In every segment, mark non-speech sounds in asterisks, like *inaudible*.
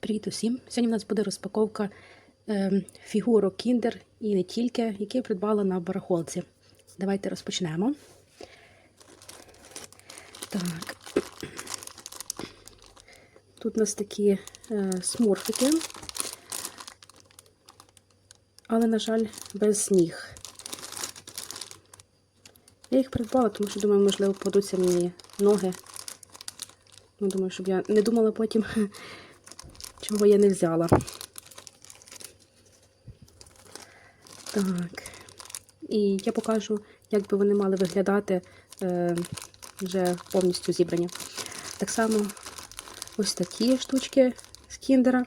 Привіт усім! Сьогодні в нас буде розпаковка ем, фігурок Kinder і не тільки, які я придбала на барахолці. Давайте розпочнемо. Так. Тут у нас такі е, смурфики, але, на жаль, без ніг. Я їх придбала, тому що думаю, можливо, попадуться мені ноги. Ну, думаю, щоб я не думала потім, *laughs* чого я не взяла. Так. І я покажу, як би вони мали виглядати е, вже повністю зібрані. Так само ось такі штучки з кіндера.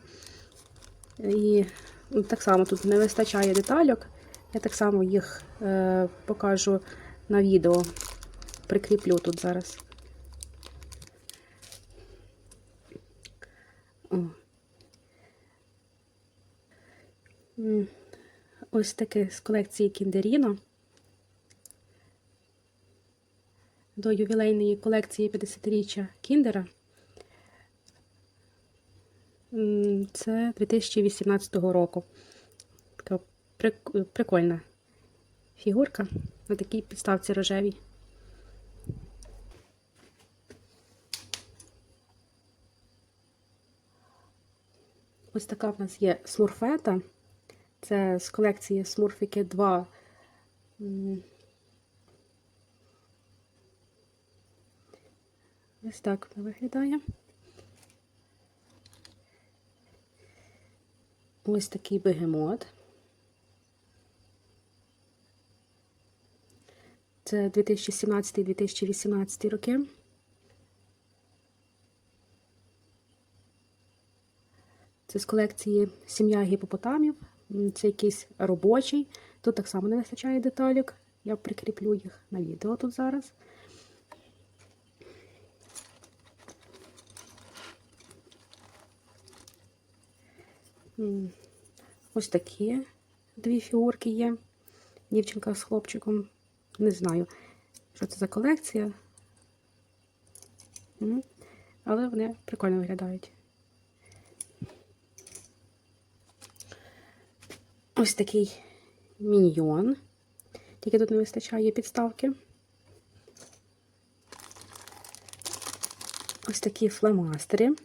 І ну, так само тут не вистачає детальок. Я так само їх е, покажу на відео. Прикріплю тут зараз. Ось таке з колекції Кіндеріно. До ювілейної колекції 50-річчя Кіндера. Це 2018 року. Така прикольна фігурка на такій підставці рожевій. Ось така в нас є смурфета. Це з колекції Смурфіки 2. Ось так виглядає. Ось такий бегемот. Це 2017-2018 роки. Це з колекції Сім'я гіпопотамів. Це якийсь робочий. Тут так само не вистачає деталік. Я прикріплю їх на відео тут зараз. Ось такі дві фігурки є. Дівчинка з хлопчиком. Не знаю, що це за колекція. Але вони прикольно виглядають. Ось такий міньйон. Тільки тут не вистачає підставки. Ось такі фломастери.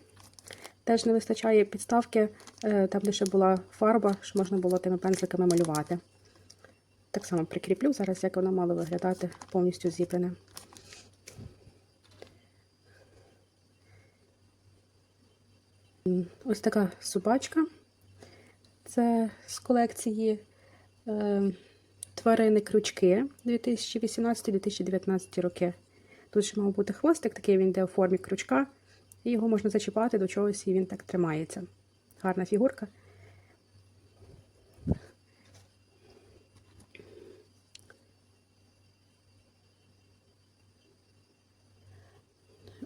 Теж не вистачає підставки, е, там, де ще була фарба, що можна було тими пензликами малювати. Так само прикріплю зараз, як воно мало виглядати повністю зібране. Ось така собачка. Це з колекції е, тварини крючки 2018-2019 роки. Тут ще мав бути хвостик, такий він йде у формі крючка, і його можна зачіпати до чогось, і він так тримається. Гарна фігурка.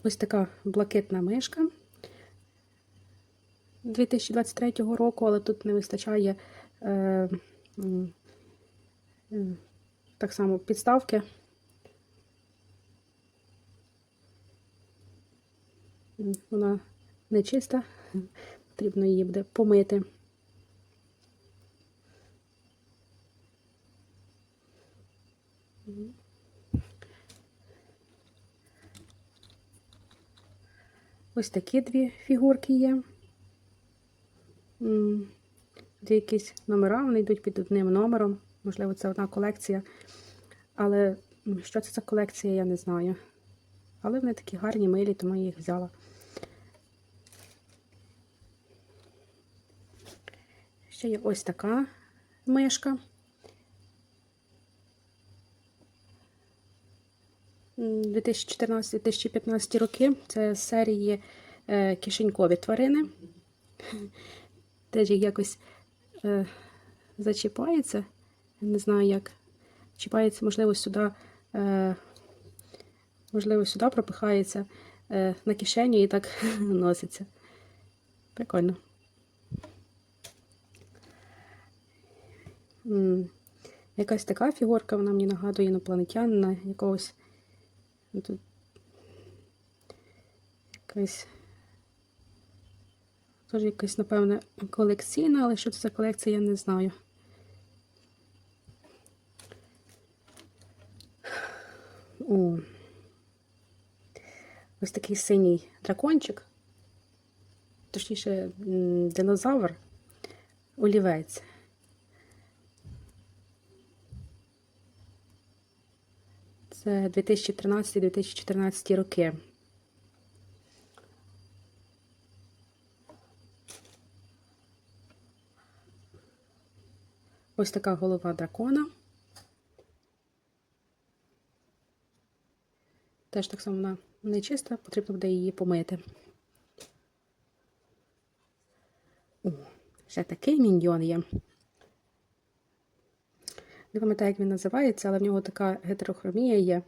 Ось така блакитна мишка 2023 року, але тут не вистачає е, е, так само підставки. Вона не чиста, потрібно її буде помити. Ось такі дві фігурки є. Де якісь номера, вони йдуть під одним номером. Можливо, це одна колекція. Але що це за колекція, я не знаю. Але вони такі гарні, милі, тому я їх взяла. Ще є ось така мишка. М, 2014-2015 роки. Це серії е, кишенькові тварини. Теж якось е, зачіпається. Не знаю як. Чіпається, можливо, сюди, е, можливо, сюди пропихається е, на кишеню і так *laughs* носиться. Прикольно. Якась така фігурка, вона мені нагадує інопланетянина якогось. Ну, Тут якась Тож якась, напевне, колекційна, але що це за колекція, я не знаю. О. Ось такий синій дракончик. Точніше, динозавр, олівець. Це 2013-2014 роки. Ось така голова дракона. Теж так само вона не чиста, потрібно буде її помити. О, ще такий міньйон є. Не пам'ятаю, як він називається, але в нього така гетерохромія є.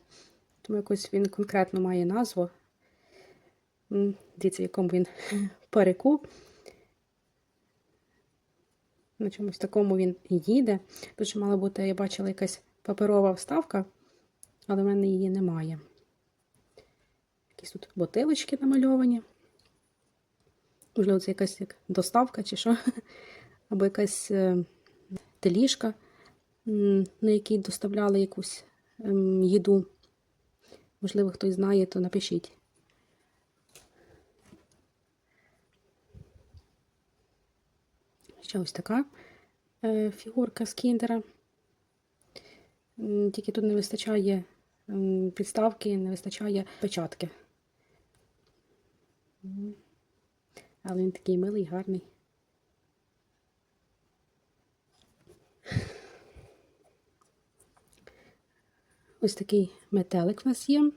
Тому якось він конкретно має назву. Дивіться, в якому він *laughs* парику. На чомусь такому він їде. Тут ще мала бути, я бачила якась паперова вставка, але в мене її немає. Якісь тут бутилочки намальовані. Можливо, це якась як доставка чи що. *laughs* Або якась е, теліжка, на якій доставляли якусь ем, їду. Можливо, хтось знає, то напишіть. Ще ось така е, фігурка з кіндера. Тільки тут не вистачає підставки, не вистачає печатки. Але він такий милий, гарний. Ось такий метелик в нас є.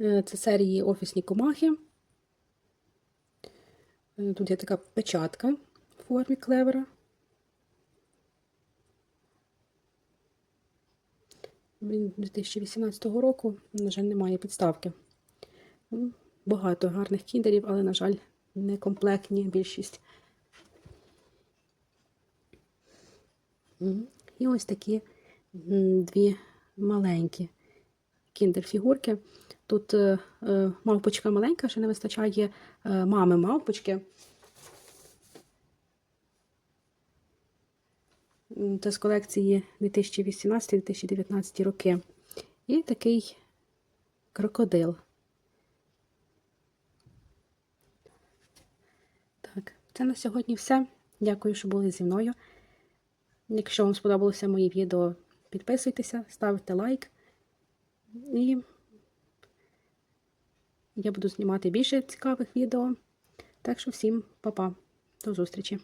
Е, Це серії офісні комахи. Е, Тут є така печатка формі клевера. Він 2018 року, на жаль, немає підставки. Ну, Багато гарних кіндерів, але, на жаль, не комплектні більшість. І ось такі дві маленькі кіндер-фігурки. Тут е, е, мавпочка маленька, ще не вистачає е, мами мавпочки. Це з колекції 2018-2019 роки. І такий крокодил. Так, це на сьогодні все. Дякую, що були зі мною. Якщо вам сподобалося моє відео, підписуйтеся, ставте лайк. І я буду знімати більше цікавих відео. Так що всім па-па. До зустрічі!